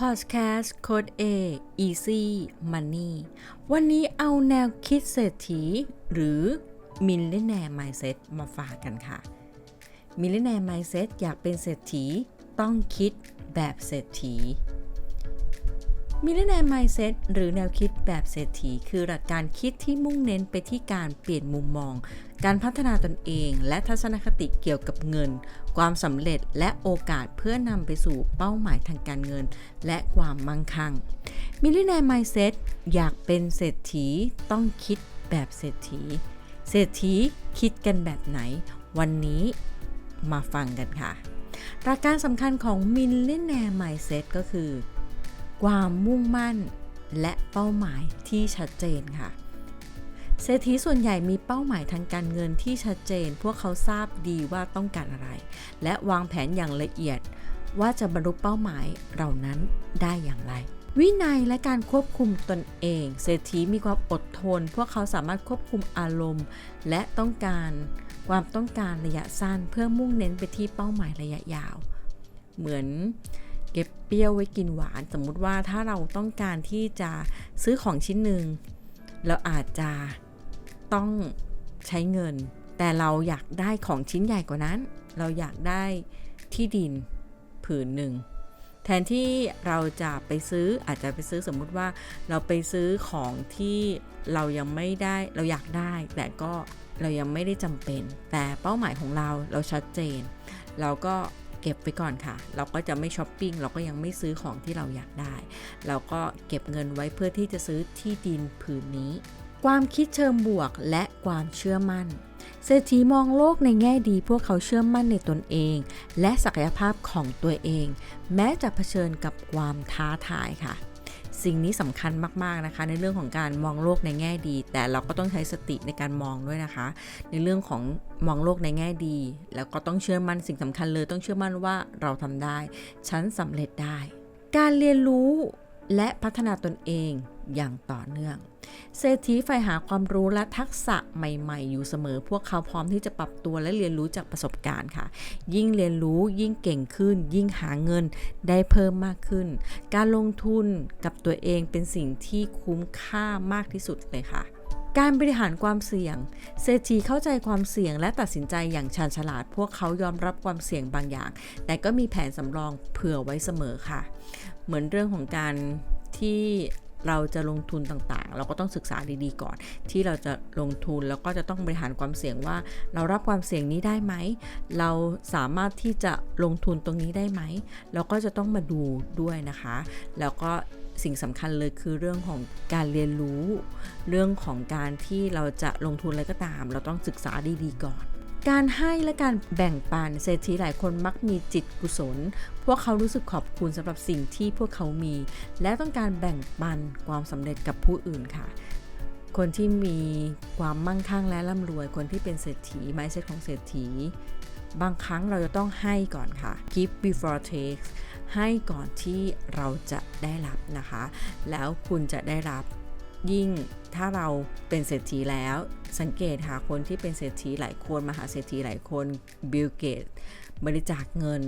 Podcast Code A Easy Money วันนี้เอาแนวคิดเศรษฐี หรือ Millionaire Mindset มาฝากกันค่ะ Millionaire Mindset อยากเป็นเศรษฐี ต้องคิดแบบเศรษฐี Millionaire Mindset หรือแนวคิดแบบเศรษฐีคือหลักการคิดที่มุ่งเน้นไปที่การเปลี่ยนมุมมอง การพัฒนาตนเอง และทัศนคติเกี่ยวกับเงิน ความสำเร็จและโอกาสเพื่อนำไปสู่เป้าหมายทางการเงิน และความมั่งคั่ง Millionaire Mindset อยากเป็นเศรษฐีต้องคิดแบบเศรษฐี เศรษฐีคิดกันแบบไหน วันนี้มาฟังกันค่ะหลักการสำคัญของ Millionaire Mindset ก็คือ ความมุ่งมั่น และเป้าหมายที่ชัดเจนค่ะ เศรษฐีส่วนใหญ่มีเป้าหมายทางการเงินที่ชัดเจน พวกเขาทราบดีว่าต้องการอะไร และวางแผนอย่างละเอียดว่าจะบรรลุเป้าหมายเหล่านั้นได้อย่างไร วินัยและการควบคุมตนเอง เศรษฐีมีความอดทน พวกเขาสามารถควบคุมอารมณ์ และต้องการความต้องการระยะสั้น เพื่อมุ่งเน้นไปที่เป้าหมายระยะยาว เหมือน เก็บเปรี้ยวไว้กินหวาน สมมุติว่าถ้าเราต้องการที่จะซื้อของชิ้นหนึ่งเราอาจจะต้องใช้เงิน แต่เราอยากได้ของชิ้นใหญ่กว่านั้น เราอยากได้ที่ดินผืนหนึ่งแทนที่เราจะไปซื้ออาจจะไปซื้อสมมุติว่าเราไปซื้อของที่เรายังไม่ได้เราอยากได้ แต่ก็เรายังไม่ได้จำเป็น แต่เป้าหมายของเราเราชัดเจน เราก็ เก็บไปก่อนค่ะ เราก็จะไม่ช้อปปิ้งเราก็ยังไม่ซื้อของที่เราอยากได้ เราก็เก็บเงินไว้เพื่อที่จะซื้อที่ดินผืนนี้ ความคิดเชิงบวกและความเชื่อมั่นเศรษฐีมองโลกในแง่ดีพวกเขาเชื่อมั่นในตนเอง และศักยภาพของตัวเอง แม้จะเผชิญกับความท้าทายค่ะ สิ่งนี้สำคัญมากๆนะคะ ในเรื่องของการมองโลกในแง่ดี แต่เราก็ต้องใช้สติในการมองด้วยนะคะ ในเรื่องของมองโลกในแง่ดี แล้วก็ต้องเชื่อมั่นสิ่งสำคัญเลย ต้องเชื่อมั่นว่าเราทำได้ฉันสำเร็จได้ การเรียนรู้และพัฒนาตนเองอย่างต่อเนื่อง เศรษฐีใฝ่หาความรู้และทักษะใหม่ๆ อยู่เสมอ พวกเขาพร้อมที่จะปรับตัวและเรียนรู้จากประสบการณ์ค่ะ ยิ่งเรียนรู้ยิ่งเก่งขึ้น ยิ่งหาเงินได้เพิ่มมากขึ้น การลงทุนกับตัวเองเป็นสิ่งที่คุ้มค่ามากที่สุดเลยค่ะการบริหารความเสี่ยง เศรษฐีเข้าใจความเสี่ยงและตัดสินใจอย่างชาญฉลาด พวกเขายอมรับความเสี่ยงบางอย่าง แต่ก็มีแผนสำรองเผื่อไว้เสมอค่ะ เหมือนเรื่องของการที่ เราจะลงทุนต่างๆ เราก็ต้องศึกษาดีๆก่อน ที่เราจะลงทุนแล้วก็จะต้องบริหารความเสี่ยงว่า เรารับความเสี่ยงนี้ได้ไหม เราสามารถที่จะลงทุนตรงนี้ได้ไหม เราก็จะต้องมาดูด้วยนะคะ แล้วก็สิ่งสำคัญเลยคือเรื่องของการเรียนรู้ เรื่องของการที่เราจะลงทุนอะไรก็ตาม เราต้องศึกษาดีๆก่อน การให้และการแบ่งปันเศรษฐีหลายคนมักมีจิตกุศล พวกเขารู้สึกขอบคุณสำหรับสิ่งที่พวกเขามี และต้องการแบ่งปันความสำเร็จกับผู้อื่นค่ะ คนที่มีความมั่งคั่งและร่ำรวย คนที่เป็นเศรษฐีไมเซ็ตของเศรษฐี บางครั้งเราจะต้องให้ก่อนค่ะ give before take ให้ก่อนที่เราจะได้รับนะคะ แล้วคุณจะได้รับ ยิ่งถ้าเราเป็นเศรษฐีแล้ว สังเกตหาคนที่เป็นเศรษฐีหลายคนมหาเศรษฐีหลายคนบิลเกตบริจาคเงิน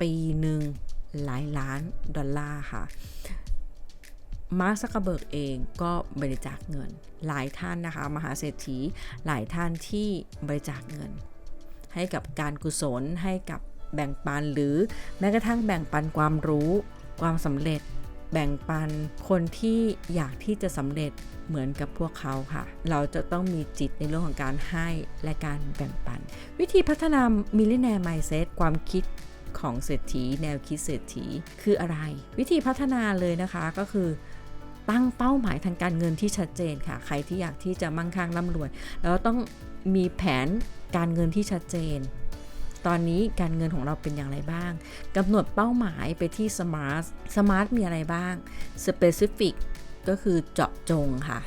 ปีหนึ่งหลายล้านดอลลาร์ค่ะมาร์คซักเบิร์กเองก็บริจาคเงิน หลายท่านนะคะ มหาเศรษฐีหลายท่านที่บริจาคเงิน ให้กับการกุศลให้กับแบ่งปันหรือแม้กระทั่งแบ่งปันความรู้ความสำเร็จ แบ่งปันคนที่อยากที่จะสำเร็จเหมือนกับพวกเขาค่ะ เราจะต้องมีจิตในเรื่องของการให้และการแบ่งปัน วิธีพัฒนามิลเลนแนร์ไมเซ็ตความคิดของเศรษฐี แนวคิดเศรษฐีคืออะไร วิธีพัฒนาเลยนะคะก็คือตั้งเป้าหมายทางการเงินที่ชัดเจนค่ะ ใครที่อยากที่จะมั่งคั่งร่ำรวย แล้วต้องมีแผนการเงินที่ชัดเจน ตอนนี้การเงินของเราเป็นอย่างไรบ้างกำหนดเป้าหมายไปที่ smart smart มีอะไรบ้าง specific ก็คือเจาะจงค่ะ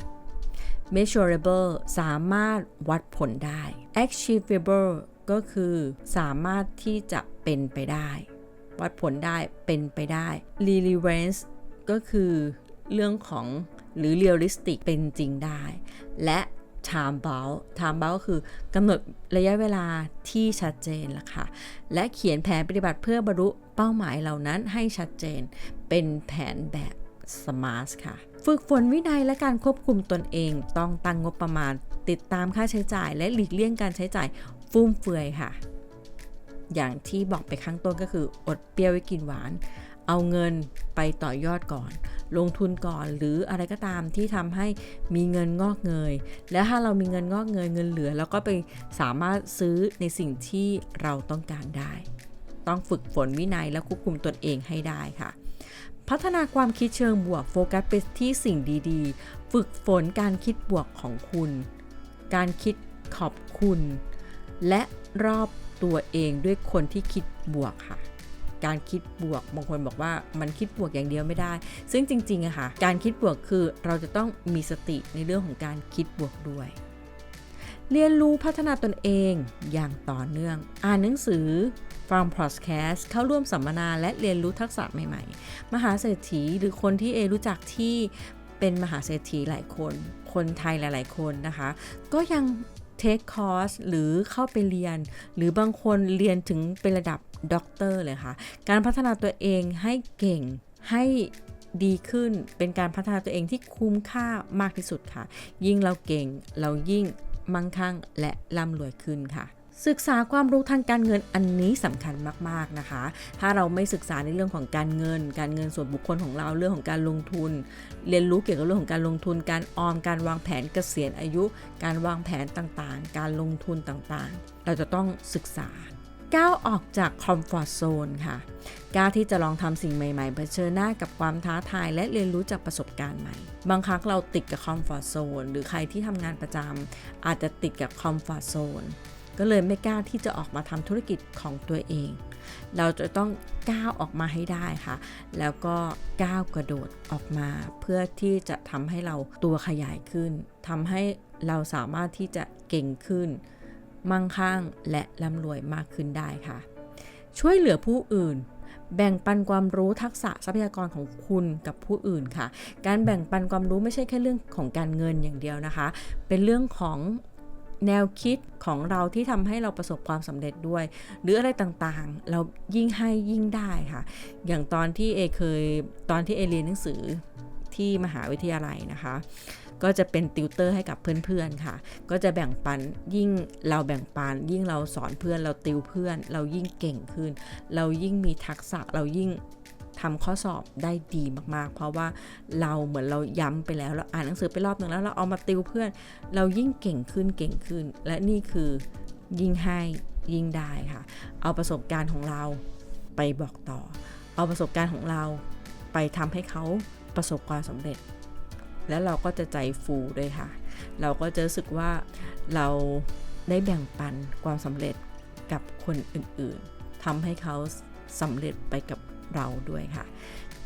measurable สามารถวัดผลได้ achievable ก็คือสามารถที่จะเป็นไปได้ วัดผลได้เป็นไปได้ relevance ก็คือเรื่องของหรือ realistic เป็นจริงได้ และ time bound time bound ก็คือกำหนดระยะเวลาที่ชัดเจนล่ะค่ะ และเขียนแผนปฏิบัติเพื่อบรรลุเป้าหมายเหล่านั้นให้ชัดเจน เป็นแผนแบบ SMART ค่ะ ฝึกฝนวินัยและการควบคุมตนเอง ต้องตั้งงบประมาณ ติดตามค่าใช้จ่าย และหลีกเลี่ยงการใช้จ่ายฟุ่มเฟือยค่ะ อย่างที่บอกไปข้างต้นก็คืออดเปรี้ยวไว้กินหวาน เอาเงินไปต่อยอดก่อน ลงทุนก่อนหรืออะไรก็ตามที่ทำให้มีเงินงอกเงย และถ้าเรามีเงินงอกเงยเงินเหลือ แล้วก็ไปสามารถซื้อในสิ่งที่เราต้องการได้ ต้องฝึกฝนวินัยและควบคุมตนเองให้ได้ค่ะพัฒนาความคิดเชิงบวกโฟกัสไปที่สิ่งดีๆ ฝึกฝนการคิดบวกของคุณ การคิดขอบคุณ และรอบตัวเองด้วยคนที่คิดบวกค่ะ การคิดบวกบางคนบอกว่ามันคิดบวกอย่างเดียวไม่ได้ ซึ่งจริงๆอะค่ะการคิดบวกคือเราจะต้องมีสติในเรื่องของการคิดบวกด้วย เรียนรู้พัฒนาตนเองอย่างต่อเนื่อง อ่านหนังสือฟังพอดแคสต์เข้าร่วมสัมมนาและเรียนรู้ทักษะใหม่ๆ มหาเศรษฐีหรือคนที่เอรู้จักที่เป็นมหาเศรษฐีหลายคน คนไทยหลาย ๆ คนนะคะ ก็ยัง เทคคอร์สหรือเข้าไปเรียน หรือบางคนเรียนถึงเป็นระดับด็อกเตอร์เลยค่ะ การพัฒนาตัวเองให้เก่งให้ดีขึ้นเป็นการพัฒนาตัวเองที่คุ้มค่ามากที่สุดค่ะ ยิ่งเราเก่งเรายิ่งมั่งคั่งและร่ำรวยขึ้นค่ะ ศึกษาความรู้ทางการเงินอันนี้สำคัญมาก ๆ นะคะ ถ้าเราไม่ศึกษาในเรื่องของการเงิน การเงินส่วนบุคคลของเราเรื่องของการลงทุน เรียนรู้เกี่ยวกับเรื่องของการลงทุน การออม การวางแผนเกษียณอายุ การวางแผนต่างๆ การลงทุนต่างๆ เราจะต้องศึกษาก้าวออกจากคอมฟอร์ทโซนค่ะก้าวที่จะลองทำสิ่งใหม่ๆเผชิญหน้ากับความท้าทายและเรียนรู้จากประสบการณ์ใหม่ บางครั้งเราติดกับคอมฟอร์ทโซนหรือใครที่ทำงานประจำอาจจะติดกับคอมฟอร์ทโซน ก็เลยไม่กล้าที่จะออกมาทำธุรกิจของตัวเอง เราจะต้องก้าวออกมาให้ได้ค่ะ แล้วก็ก้าวกระโดดออกมา เพื่อที่จะทำให้เราตัวขยายขึ้นทำให้เราสามารถที่จะเก่งขึ้น มั่งคั่งและร่ำรวยมากขึ้นได้ค่ะ ช่วยเหลือผู้อื่นแบ่งปันความรู้ทักษะทรัพยากรของคุณกับผู้อื่นค่ะ การแบ่งปันความรู้ไม่ใช่แค่เรื่องของการเงินอย่างเดียวนะคะ เป็นเรื่องของ แนวคิดของเราที่ทำให้เราประสบความสำเร็จด้วย หรืออะไรต่างๆ เรายิ่งให้ยิ่งได้ค่ะ อย่างตอนที่เอเคยตอนที่เอเรียนหนังสือที่มหาวิทยาลัยนะคะ ก็จะเป็นติวเตอร์ให้กับเพื่อนๆค่ะ ก็จะแบ่งปันยิ่งเราแบ่งปัน ยิ่งเราสอนเพื่อนเราติวเพื่อน เรายิ่งเก่งขึ้น เรายิ่งมีทักษะเรายิ่ง ทำข้อสอบได้ดีมากๆ เพราะว่าเราเหมือนเราย้ำไปแล้วเราอ่านหนังสือไปรอบหนึ่งแล้วเราเอามาติวเพื่อน เรายิ่งเก่งขึ้นเก่งขึ้น และนี่คือยิ่งให้ยิ่งได้ค่ะ เอาประสบการณ์ของเราไปบอกต่อ เอาประสบการณ์ของเราไปทำให้เขาประสบความสำเร็จ แล้วเราก็จะใจฟูด้วยค่ะ เราก็จะรู้สึกว่าเราได้แบ่งปันความสำเร็จกับคนอื่นๆทำให้เขาสำเร็จไปกับ เราด้วยค่ะ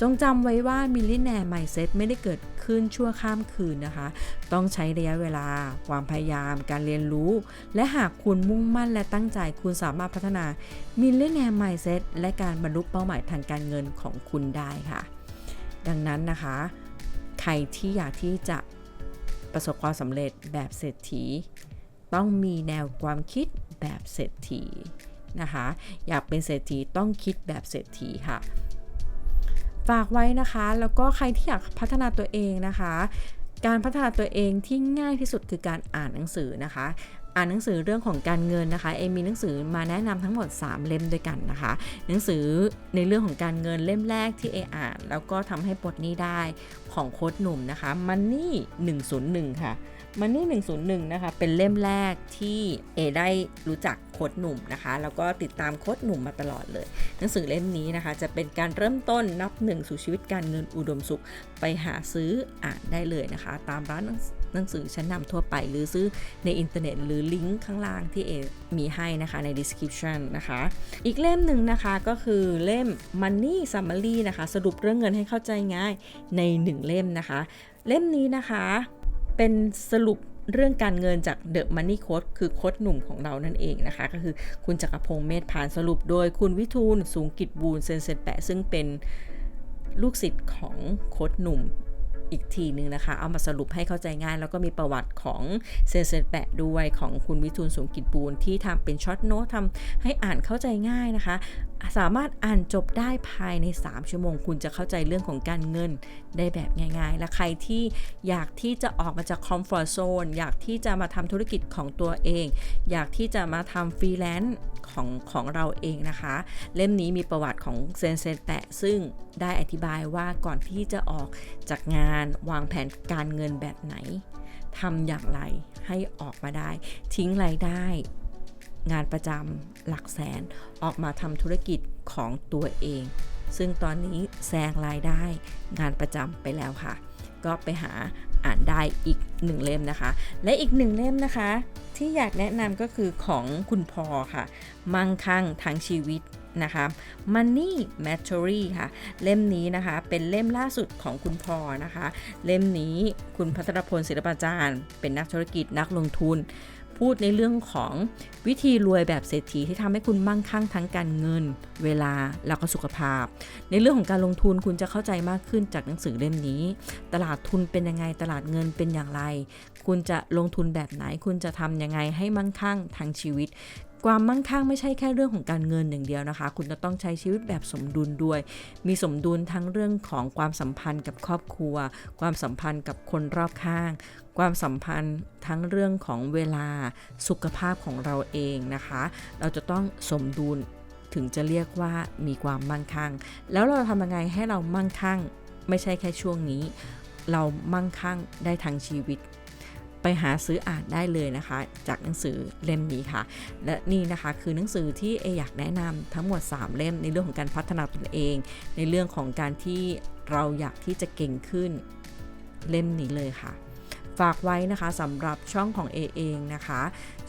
จงจำไว้ว่ามิลลิเนียร์ไมเซ็ตไม่ได้เกิดขึ้นชั่วข้ามคืนนะคะ ต้องใช้ระยะเวลา ความพยายาม การเรียนรู้ และหากคุณมุ่งมั่นและตั้งใจคุณสามารถพัฒนามิลลิเนียร์ไมเซ็ตและการบรรลุเป้าหมายทางการเงินของคุณได้ค่ะ ดังนั้นนะคะ ใครที่อยากที่จะประสบความสำเร็จแบบเศรษฐี ต้องมีแนวความคิดแบบเศรษฐี นะคะ อยากเป็นเศรษฐีต้องคิดแบบเศรษฐีค่ะ ฝากไว้นะคะ แล้วก็ใครที่อยากพัฒนาตัวเองนะคะ การพัฒนาตัวเองที่ง่ายที่สุดคือการอ่านหนังสือนะคะอ่านหนังสือเรื่องของการเงินนะคะเอมีหนังสือมาแนะนำทั้งหมด 3 เล่มด้วยกันนะคะ หนังสือในเรื่องของการเงินเล่มแรกที่เออ่าน แล้วก็ทำให้ปลดหนี้ได้ของโค้ดหนุ่มนะคะ Money 101 ค่ะ มันนี่101 นะคะ เป็นเล่มแรกที่เอได้รู้จักโค้ดหนุ่มนะคะ แล้วก็ติดตามโค้ดหนุ่มมาตลอดเลย หนังสือเล่มนี้นะคะ จะเป็นการเริ่มต้นนับหนึ่งสู่ชีวิตการเงินอุดมสุข ไปหาซื้ออ่านได้เลยนะคะ ตามร้านหนังสือชั้นนำทั่วไป หรือซื้อในอินเทอร์เน็ต หรือลิงก์ข้างล่างที่เอมีให้นะคะใน description นะคะ อีกเล่มหนึ่งนะคะก็คือเล่ม Money Summary นะคะ สรุปเรื่องเงินให้เข้าใจง่ายใน 1 เล่มนะคะ เล่มนี้นะคะ เป็นสรุปเรื่องการเงินจากเดอะมันนี่โค้ดคือโค้ดหนุ่มของเรานั่นเองนะคะ ก็คือคุณจักรพงศ์เมธพานสรุปโดยคุณวิทูลสูงกิจบูลเซนเซนแปะซึ่งเป็นลูกศิษย์ของโค้ดหนุ่ม อีกทีหนึ่งนะคะ เอามาสรุปให้เข้าใจง่าย แล้วก็มีประวัติของเซนเซนแปะด้วยของคุณวิทูลสูงกิจปูนที่ทำเป็นช็อตโน้ตทำให้อ่านเข้าใจง่ายนะคะ สามารถอ่านจบได้ภายใน 3 ชั่วโมง คุณจะเข้าใจเรื่องของการเงินได้แบบง่ายๆ และใครที่อยากที่จะออกมาจากคอมฟอร์ z โซนอยากที่จะมาทำธุรกิจของตัวเอง อยากที่จะมาทำฟรีแลนซ์ของของเราเองนะคะ เล่มนี้มีประวัติของเซนเซนแตะซึ่งได้อธิบายว่าก่อนที่จะออกจากงานวางแผนการเงินแบบไหนทำอย่างไรให้ออกมาได้ ทิ้งรายได้งานประจำหลักแสนออกมาทำธุรกิจของตัวเอง ซึ่งตอนนี้แซงรายได้งานประจำไปแล้วค่ะ ก็ไปหา อ่านได้อีกหนึ่งเล่มนะคะ และอีกหนึ่งเล่มนะคะ ที่อยากแนะนำก็คือของคุณพอค่ะ มั่งคั่งทางชีวิตนะคะ Money Mastery ค่ะ เล่มนี้นะคะเป็นเล่มล่าสุดของคุณพอนะคะ เล่มนี้คุณพัทรพลศิลปาจารย์ เป็นนักธุรกิจนักลงทุน พูดในเรื่องของวิธีรวยแบบเศรษฐีที่ทำให้คุณมั่งคั่งทั้งการเงิน เวลาแล้วก็สุขภาพ ในเรื่องของการลงทุนคุณจะเข้าใจมากขึ้นจากหนังสือเล่มนี้ ตลาดทุนเป็นยังไงตลาดเงินเป็นอย่างไร คุณจะลงทุนแบบไหน คุณจะทำยังไงให้มั่งคั่งทางชีวิต ความมั่งคั่งไม่ใช่แค่เรื่องของการเงินอย่างเดียวนะคะ คุณจะต้องใช้ชีวิตแบบสมดุลด้วย มีสมดุลทั้งเรื่องของความสัมพันธ์กับครอบครัว ความสัมพันธ์กับคนรอบข้าง ความสัมพันธ์ทั้งเรื่องของเวลาสุขภาพของเราเองนะคะ เราจะต้องสมดุลถึงจะเรียกว่ามีความมั่งคั่ง แล้วเราทำยังไงให้เรามั่งคั่ง ไม่ใช่แค่ช่วงนี้ เรามั่งคั่งได้ทั้งชีวิต ไปหาซื้ออ่านได้เลยนะคะ จากหนังสือเล่มนี้ค่ะ และนี่นะคะคือหนังสือที่เออยากแนะนำทั้งหมด 3 เล่มในเรื่องของการพัฒนาตนเอง ในเรื่องของการที่เราอยากที่จะเก่งขึ้นเล่มนี้เลยค่ะ ฝากไว้นะคะสำหรับช่องของ A เองนะคะ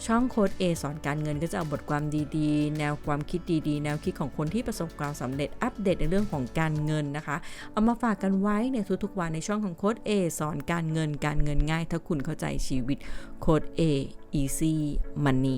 ช่องโค้ด A สอนการเงินก็จะเอาบทความดีๆ แนวความคิดดีๆ แนวคิดของคนที่ประสบความสำเร็จอัปเดตในเรื่องของการเงินนะคะ เอามาฝากกันไว้ในทุกๆวันในช่องของโค้ด A สอนการเงินการเงินง่าย ถ้าคุณเข้าใจชีวิตโค้ด A easy money